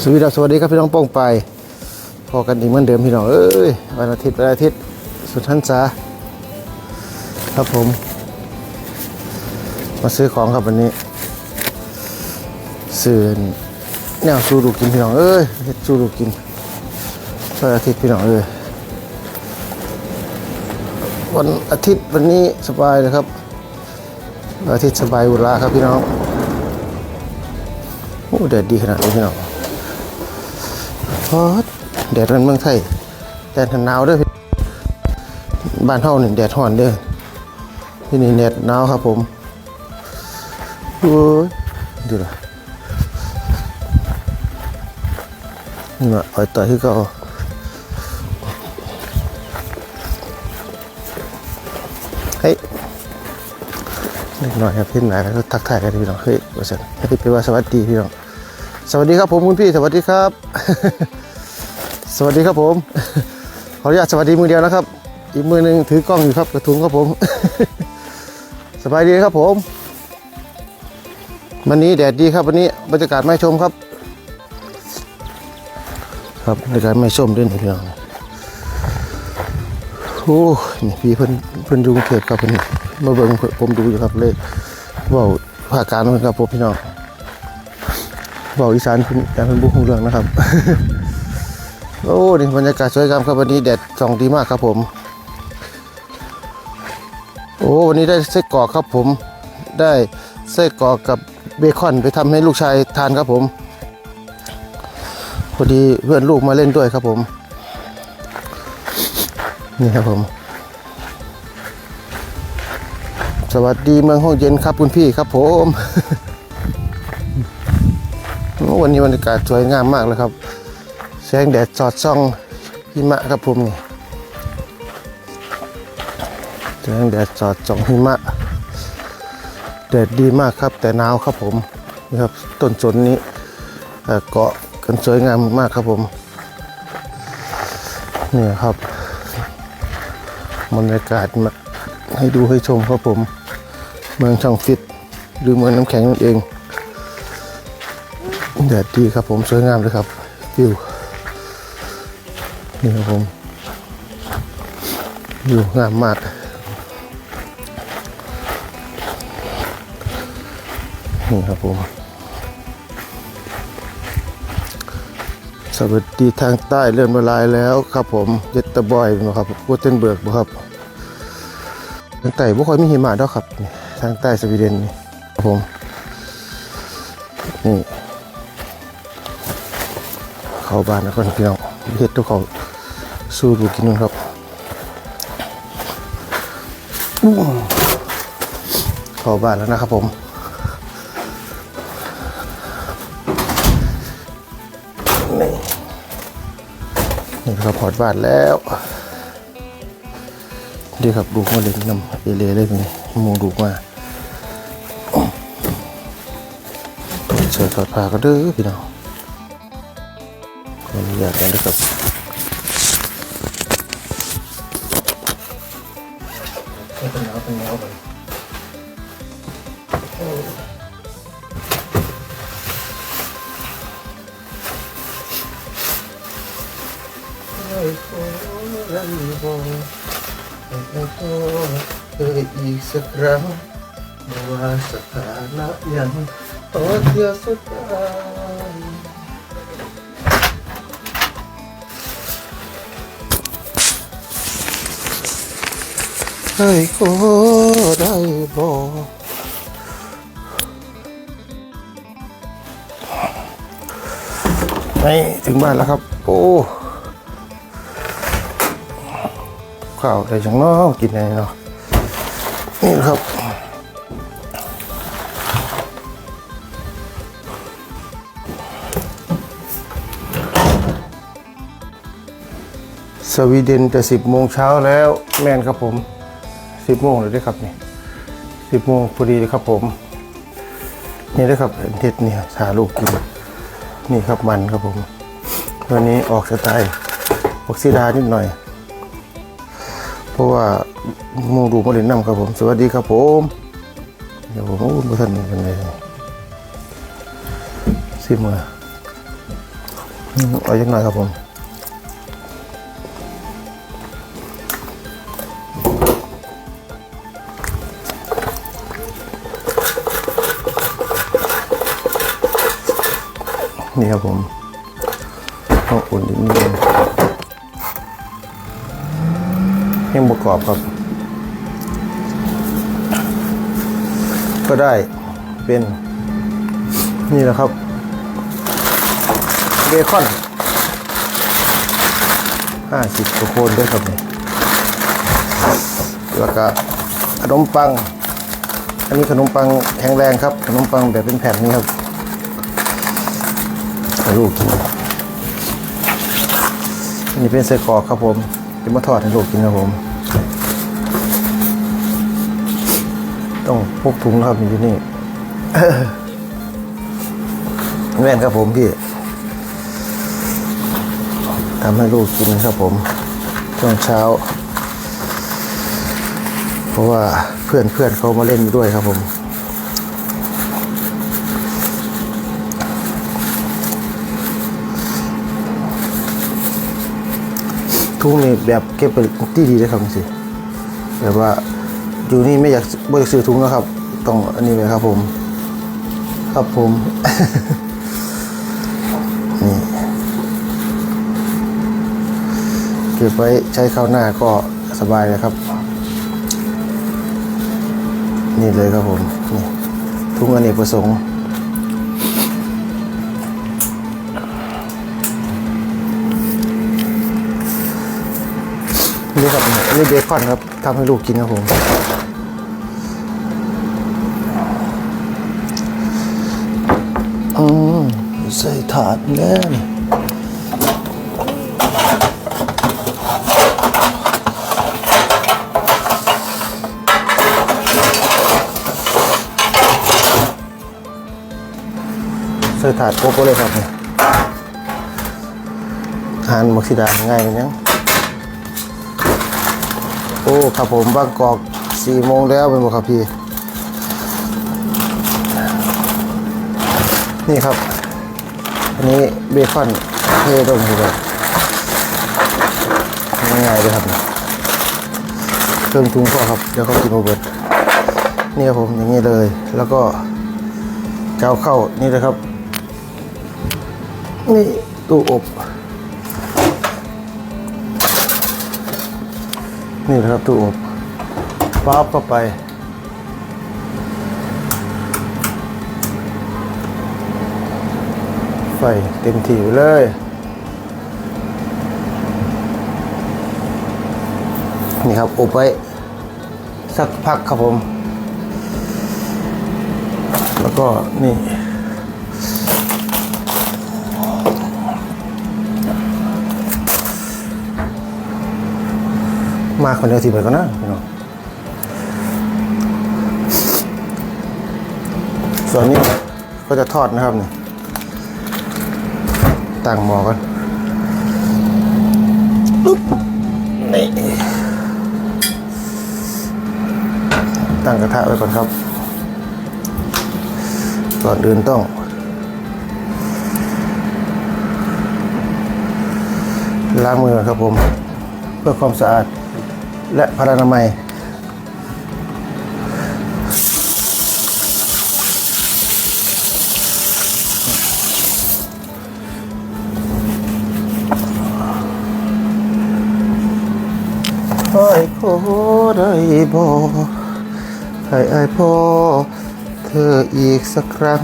สวัสดีครับสวัสดีครับพี่น้องป้องไปพอกันอีกเหมือนเดิมพี่น้องเอ้ยวันอาทิตย์วันอาทิตย์สุดทันษาครับผม มาซื้อของครับวันนี้ซื้อแนวสู้ดูกินพี่น้องเอ้ยสูดูกินวันอาทิตย์พี่น้องเอ้ยวันอาทิตย์วันนี้สบายเลยครับวันอาทิตย์สบายอุราครับพี่น้องโอ้แดดดีขนาดนี้พี่น้อง พอดแดดมันเมืองไทยแดดหนาวเด้อพี่บ้านเฮานี่งแดดร้อนเด้อที่นี่แดดหนาวครับผมโอ้ยดูละนี่มาอ่อยต่อยที่เก็เฮ้ยเล็กน้อยครับพี่หนายก็ทักทายกันพี่น้องเฮ้ยว่าสันพี่ไปว่าสวัสดีพี่น้อง สวัสดีครับผมคุณพี่สวัสดีครับ สวัสดีครับผม ขออนุญาตสวัสดีมือเดียวนะครับ อีกมือหนึ่งถือกล้องอยู่ครับกระทุงครับผม สบายดีครับผม วันนี้แดดดีครับวันนี้บรรยากาศไม่ชมครับ ครับบรรยากาศไม่ชมด้วยนี่พี่น้องโอ้นี่พี่เพิ่นเพิ่นยุกรุงเทพครับเพิ่นมาเบิ่งผมดูอยู่ครับเลยว่าภากลารเพิ่นครับผมพี่น้อง บอกอีสานคุณการเป็นบุคงเรื่องนะครับ โอ้นี่บรรยากาศสวยงามครับวันนี้แดดส่องดีมากครับผม โอ้วันนี้ได้ไส้กรอกครับผม ได้ไส้กรอกกับเบคอนไปทำให้ลูกชายทานครับผม พอดีเพื่อนลูกมาเล่นด้วยครับผม นี่ครับผม สวัสดีเมืองห้องเย็นครับคุณพี่ครับผม วันนี้บรรยากาศสวยงามมากเลยครับ แสงแดดสอดส่องหิมะครับผมนี่แสงแดดสอดส่องหิมะแดดดีมากครับ แต่หนาวครับผมนี่ครับต้นสนนี้เกาะกันสวยงามมากครับผมนี่ครับบรรยากาศมาให้ดูให้ชมครับผม เมืองช่างฟิตหรือเมืองน้ำแข็งนั่นเอง แดดดีครับผมสวยงามเลยครับวิวนี่ครับผมวิวงามมากนี่ครับผมสวัสดีทางใต้เริ่มละลายแล้วครับผมเยตตบอยนะครับโกเทนเบิร์กบ่ครับทางใต้บ่ค่อยมีหิมะดอกครับ ทางใต้สวีเดนนี่ครับผมนี่ เข้าบ้านแล้วกันพี่น้องเฮ็ดทุกเขาสู้ดูกินนครับเข้าบ้านแล้วนะครับผมนี่นี่ครับพอดบ้านแล้วดีครับดูมาเล่นน้ำเอเลเลยนี่หมูดูมาเชิญถอดผ้าก็เด้อพี่น้อง ขออนุญาตกัน นะครับเป็นแนวเป็นแนวไปเคยอีกสักครั้งไม่ว่าสถานะยังต่อเทียสุดท้ายเฮ้ยก็ได้บอกนี่ถึงบ้านแล้วครับ โอ้ข้าวอะได้จังเนาะกินอะได้เนาะนี่นะครับสวีเดนจะสิบโมงเช้าแล้วแม่นครับผม สิบโมงเลยได้ครับนี่สิบโมงพอดีเลยครับผม นี่ได้ครับเห็ดนี่หาลูกกินนี่ครับมันครับผมตัวนี้ออกสไตล์ออกซิดานิดหน่อย เพราะว่ามูดูมาเล่นน้ำครับผม สวัสดีครับผมเดี๋ยวผมโอ้บุท่านเป็นไงสิมืออืมเอาจักหน่อยครับผม ครับผมต้องอุ่นนิดนึงยังประกอบครับ ก็ได้เป็น นี่แหละครับเบคอนห้าสิบกว่าคนด้วยครับนี่แล้วก็ขนมปัง อันนี้ขนมปังแข็งแรงครับ ขนมปังแบบเป็นแผ่นนี้ครับ ลูกกินอันนี้เป็นไส้กรอกครับผมจะมาทอดให้ลูกกินครับผม ต้องพกถุงครับอยู่นี่แม่นครับผมพี่ทำให้ลูกกินครับผมช่วงเช้า เพราะว่าเพื่อนเพื่อนเขามาเล่นด้วยครับผม ทุกนี่แบบเก็บไปที่ดีเลยครับสิแบบว่าอยู่นี่ไม่อยากไม่อยากซื้อถุงนะครับต้องอันนี้เลยครับผม ครับผม นี่เก็บไว้ใช้ข้าวหน้าก็สบายเลยครับ นี่เลยครับผม นี่ ทุกอเนกประสงค์ อันนี้เบคอนครับทำให้ลูกกินครับผมอืมใส่ถาดแน่นใส่ถาดโกโก้เลยครับเนี่ยทานมักซิดาง่ายกันยัง อ้ครับผมบางกอกสี่โมงแล้วเป็นบ่ครับพี่ นี่ครับ อันนี้เบคอนเทลงอยู่แบบง่ายๆเลยครับเครื่องทุงก็ครับเดี๋ยวเขากินโอเบิร์ตนี่ครับผมอย่างนี้เลย แล้วก็เจ้าเข้านี่เลยครับ นี่ตู้อบ นี่นะครับตู้อบป๊าบเข้าไป ไฟเต็มที่เลยนี่ครับอบไว้สักพักครับผม แล้วก็นี่ มาคนเดียวทีไปก่อนนะพี่น้องส่วนนี้ก็จะทอดนะครับนี่ตั้งหมอกันปุ๊บนี่ตั้งกระทะไว้ก่อนครับ ก่อนอื่นต้อง ล้างมือครับผม เพื่อความสะอาด และพลานามัย ไอ้ขอได้บ่ให้ไอ้พ่อเธออีกสักครั้ง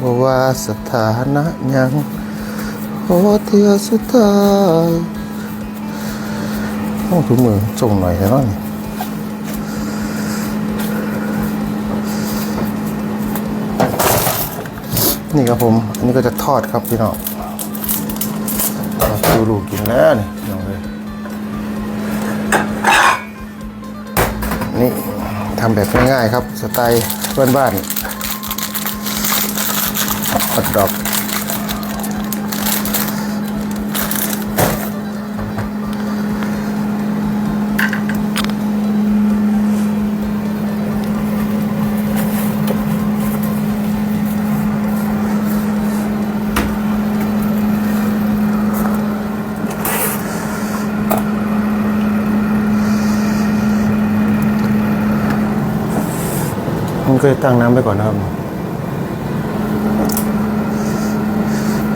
บ่ว่าสถานะยัง ขอเธอสุดท้าย องถุงมือส่งหน่อยแล้วนี่นี่ครับผมอันนี้ก็จะทอดครับพี่น้องทอดดูลูกกินแล้วนี่น้องเลยนี่ทำแบบง่ายๆครับ สไตล์บ้านๆปัดดอก ก็จะตั้งน้ำไปก่อนนะครับ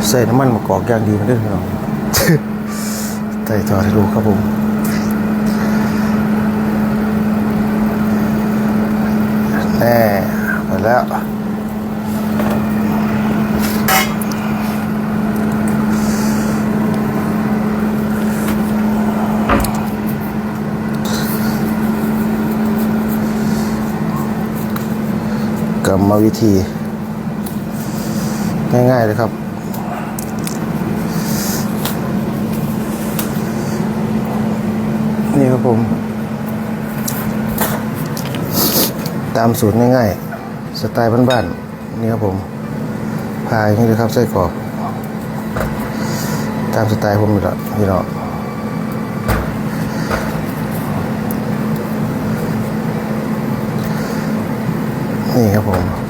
ใส่น้ำมันมะกอกอย่างดีมันด้วยพี่น้องใส่จอให้ดูครับผมแน่หมดแล้ว รรมวิธี ง่าย ๆ เลยครับ นี่ครับผม ตามสูตรง่าย ๆ สไตล์บ้านๆนี่ครับผมพายอย่างนี้เลยครับไส้กรอกตามสไตล์ผมนี่แหละพี่น้อง นี่ครับผม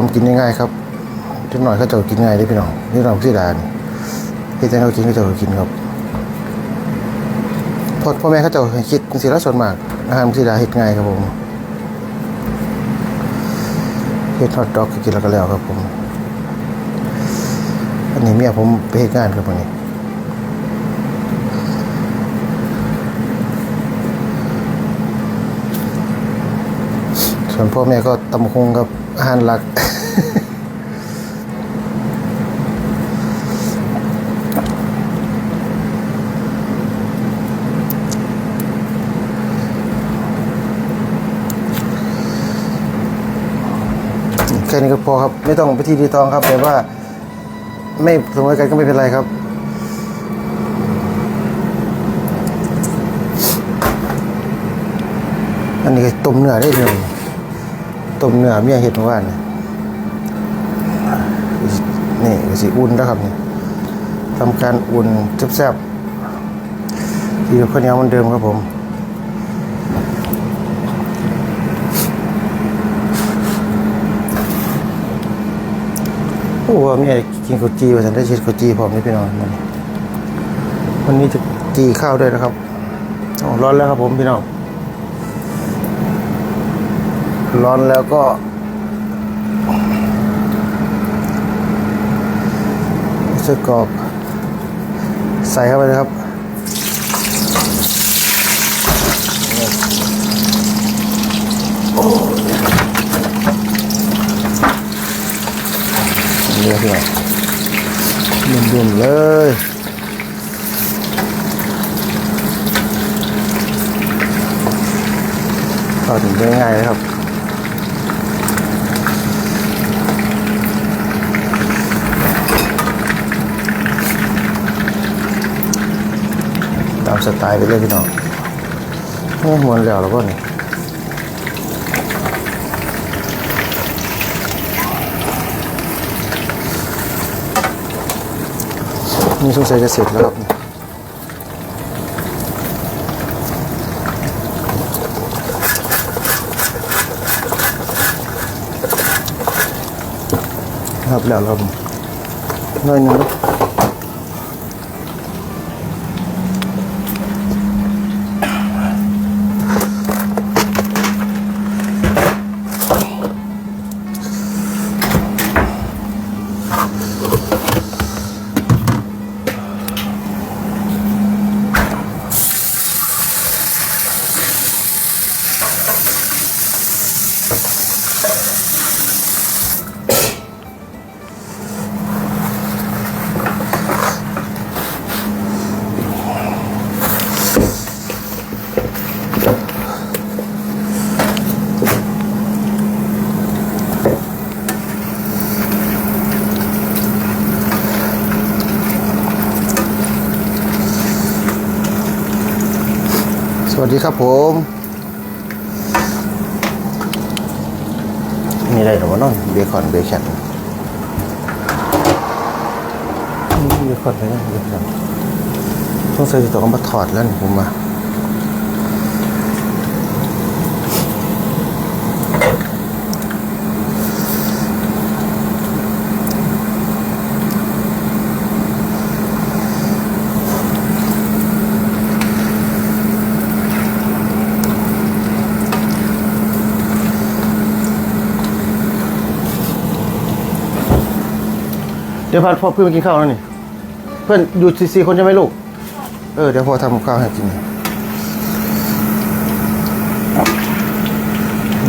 เรียบทำกินง่ายๆครับนิดหน่อยเขาจะกินง่ายได้พี่น้องนี่เราพี่ดานที่จะเขากินเขาจะกินครับพ่อพ่อแม่เขาจะคิดสิละส่วนมากอาหารพี่ดาเฮ็ดง่ายครับผมเฮ็ดฮอทดอกกินแล้วก็แล้วครับผมอันนี้เมียผมไปเฮ็ดงานครับวันนี้ส่วนพ่อแม่ก็ตำคงกับอาหารหลัก แค่นี้ก็พอครับ ไม่ต้องไปที่ดีตองครับ แต่ว่า ไม่สมอกันก็ไม่เป็นไรครับอันนี้ก็ต้มเนื้อได้เลยต้มเนื้อเมียเห็ดเมื่อวานนี่นี่ก็สิอุ่นแล้วครับนี่ทำการอุ่นแซ่บๆที่ข้าวเหนียวเหมันเดิมครับผม อ้ว่ามีกินข้าวจีว่าฉันได้ชิดข้าวจีพร้อมนี่พี่น้องวันนี้วันนี้จะจีข้าวด้วยนะครับร้อนแล้วครับผมพี่น้องร้อนแล้วก็ไส้กรอกใส่เข้าไปนะครับ เรียบร้อยดุ่มๆเลยทอดถึงได้ง่ายเลยครับตามสไตล์ไปเลยพี่น้องโอ้มวนแล้วแล้วก็นี่ นี่สงสัยจะเสร็จแล้วครับครับแล้วครับน้อยนึงครับ ดีครับผมนี้ได้หรอวะเน้องเบคอนเบคอนอืมเบคอนไปยังเบคอนต้องใส่ตัวมาถอดแล้วนี่ผมมา เดี๋ยวพาพ่อเพื่อนมากินข้าวแล้วนี่ เพื่อนอยู่สี่คนใช่ไหมลูก เออเดี๋ยวพ่อทำกับข้าวให้กิน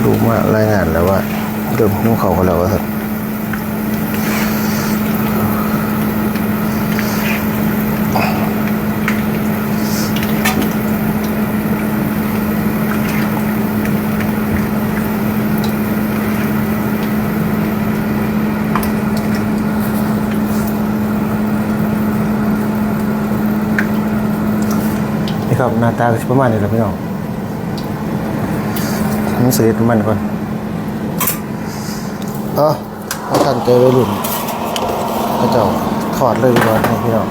ดูมา รายงานแล้วว่าเดิมนุ่งเขาวกันแล้วครับ ครับหน้าตาก็สิประมาณนี้แหละพี่น้องมันเสียมันก่อนเออเอาทันเจอวัยรุ่นพระเจ้าถอดเลยดีกว่าให้พี่น้อง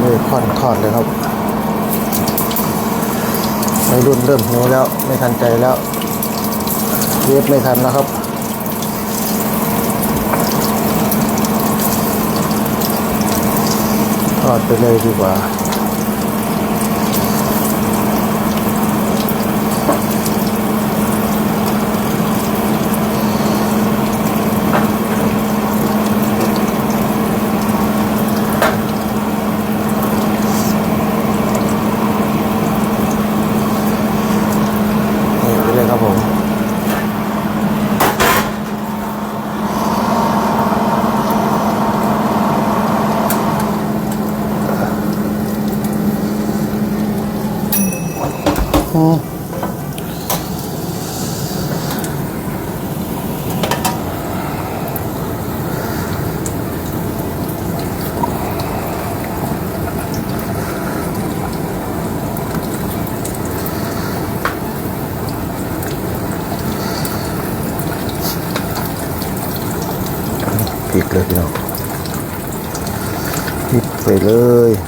เลยคอนถอดเลยครับวัยรุ่นเริ่มหิวแล้วไม่ทันใจแล้วเวฟไม่ทันแล้วครับ ทอดไปเลยดีกว่า นี่ไปเลยครับผม อืมพริกเลยพี่น้อง พริ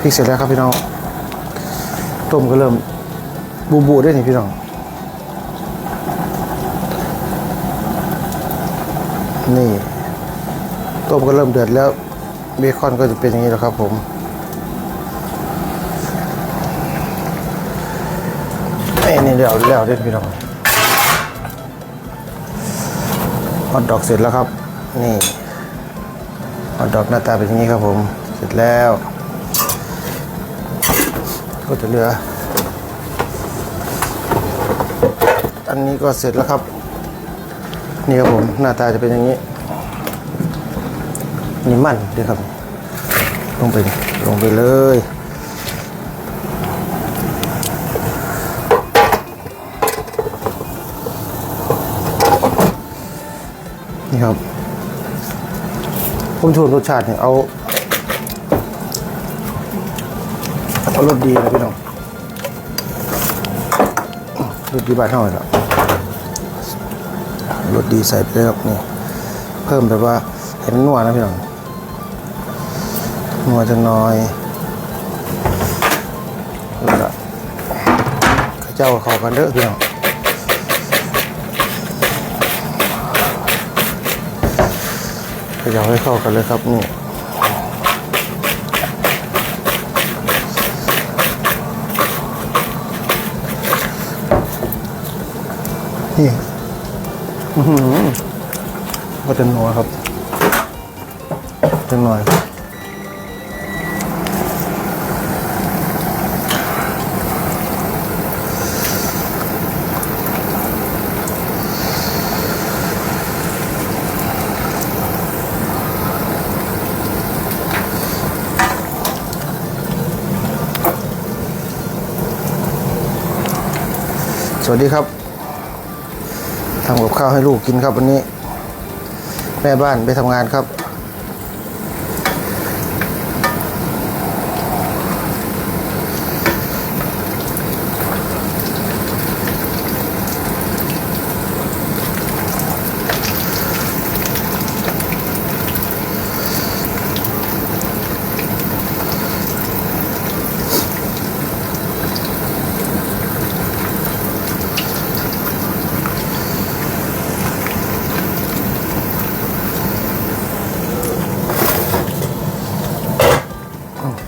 พริกเสร็จแล้วครับพี่น้องต้มก็เริ่มบูบูได้นี่พี่น้องนี่ต้มก็เริ่มเดือดแล้วเบคอนก็จะเป็นอย่างนี้แล้วครับผมไอ้นี่เดี๋ยวแล้วเด้พี่น้องฮอทดอกเสร็จแล้วครับ นี่ฮอทดอกหน้าตาเป็นอย่างนี้ครับผม เสร็จแล้ว ก็จะเหลือ อันนี้ก็เสร็จแล้วครับ นี่ครับผมหน้าตาจะเป็นอย่างนี้ นี่มันด้วยครับ ลงไปลงไปเลยนี่ครับผมชวนรสชาติเนี่ยเอา เอารสดีนะพี่น้องรสดีบ้านเท่าไหร่ละรสดีใส่ไปเลยครับนี่เพิ่มแบบว่าเห็นนัวนะพี่น้องนัวจะน้อยแล้วก็ข้าเจ้าเข้ากันเด้อพี่น้องข้าเจ้าให้เข้ากันเลยครับนี่ นี่ก็จะนัวครับจะหน่อยสวัสดีครับ ทำกับข้าวให้ลูกกินครับวันนี้ แม่บ้านไปทำงานครับ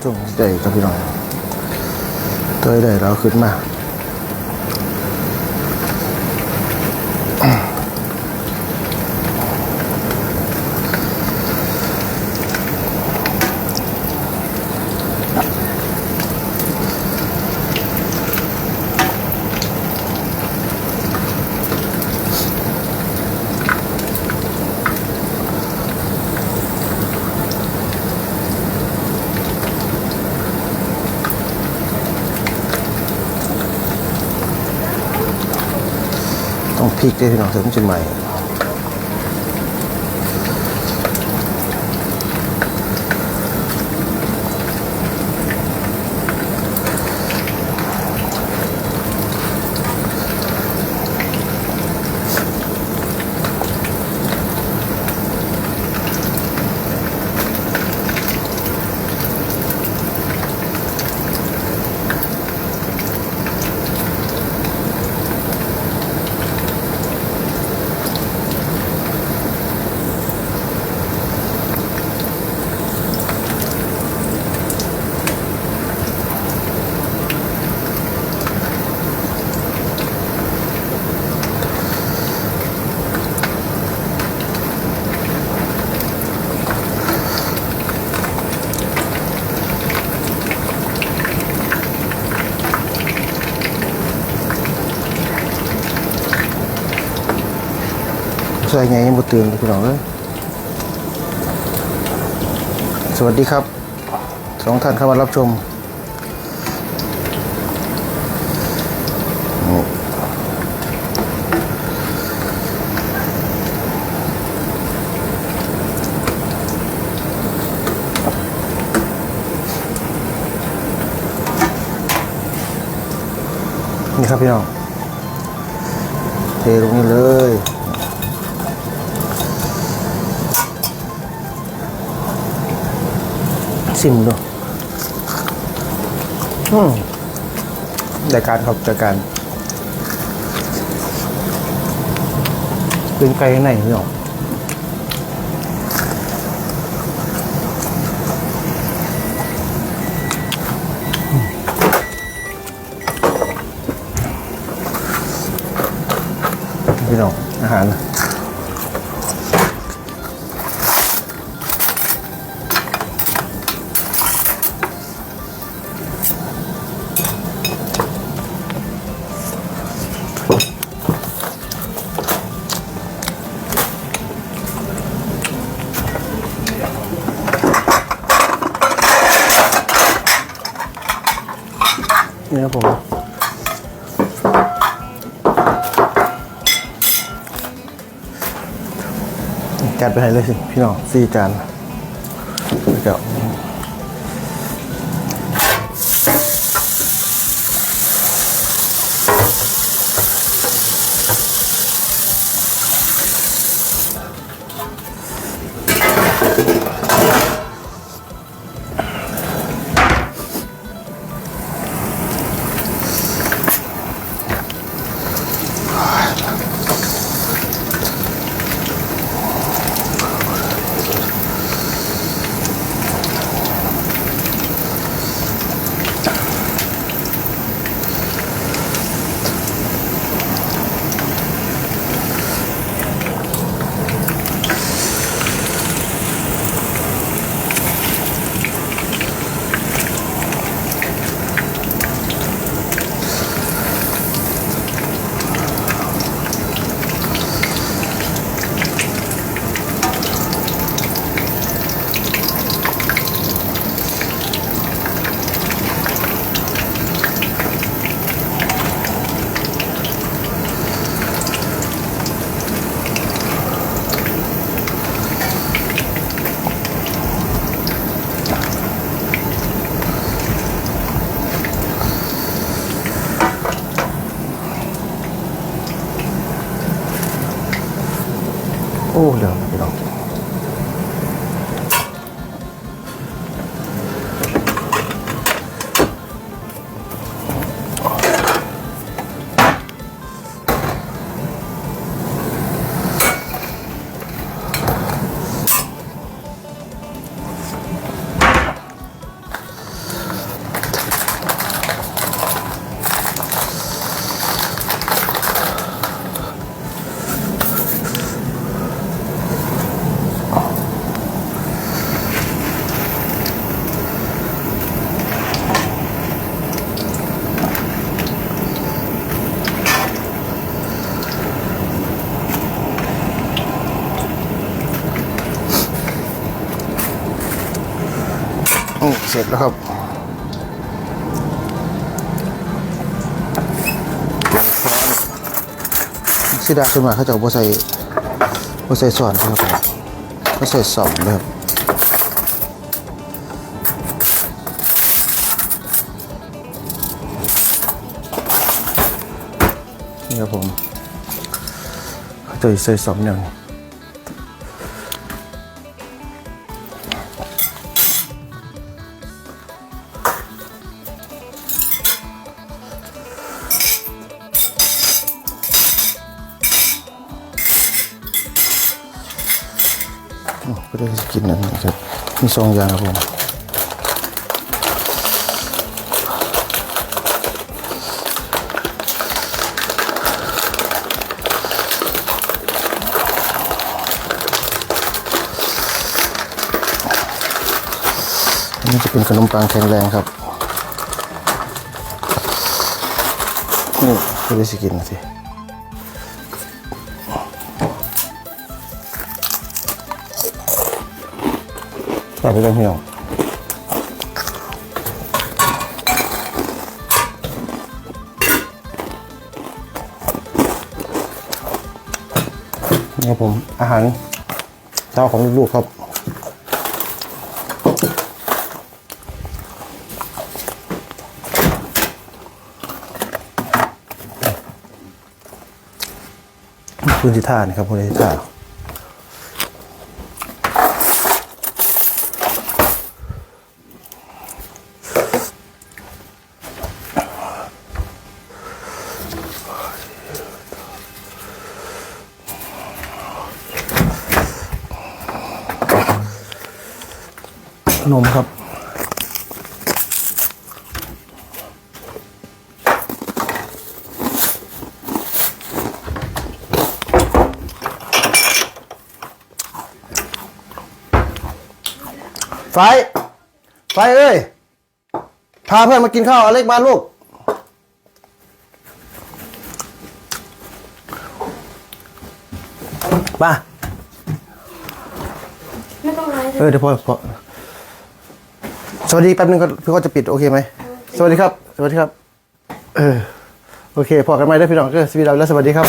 จุ่มได้ครับพี่น้องเตยได้แล้วขึ้นมา ต้องพริ กด้วยพี่น้องถึงจะใหม่ยังบ่ตื่นเลยพี่น้องเอ้ยสวัสดีครับสองท่านเข้ามารับชมนี่ครับพี่น้องเทลงนี้เลย ชิมดูอืมรายการครับรายการเป็นไก่ไหนพี่น้องอืมพี่น้องอาหาร ไปให้เลยสิพี่น้องสี่จาน อ้ น้องอืมเสร็จแล้วครับสิดาขึ้นมาเขาจะเอาบ่ใส่บ่ใส่ส่วนครับผมเขาใส่สองเลยครับนี่ครับผมเขาจะใส่สองอย่างนี้ก็ สองอย่างครับผมนี่จะเป็นขนมปังแข็งแรงครับนี่ก็ได้สิกินนะสิ ใส่ไปกันพี่น้องนี่ครับผมอาหารเช้าของลูกครับคุณสิท่านี่ครับคุณสิท่า นมครับ ไฟ ไฟเอ้ย พาเพื่อนมากินข้าวอเล็กมาลูก มา ไม่ต้องไลฟ์เออเดี๋ยวพอพอ สวัสดีแป๊บนึงก็พี่ก็จะปิดโอเคไหมสวัสดีครับ สวัสดีครับ เออ โอเคพอกันไหมได้พี่น้องก็สวัสดีแล้วสวัสดีครับ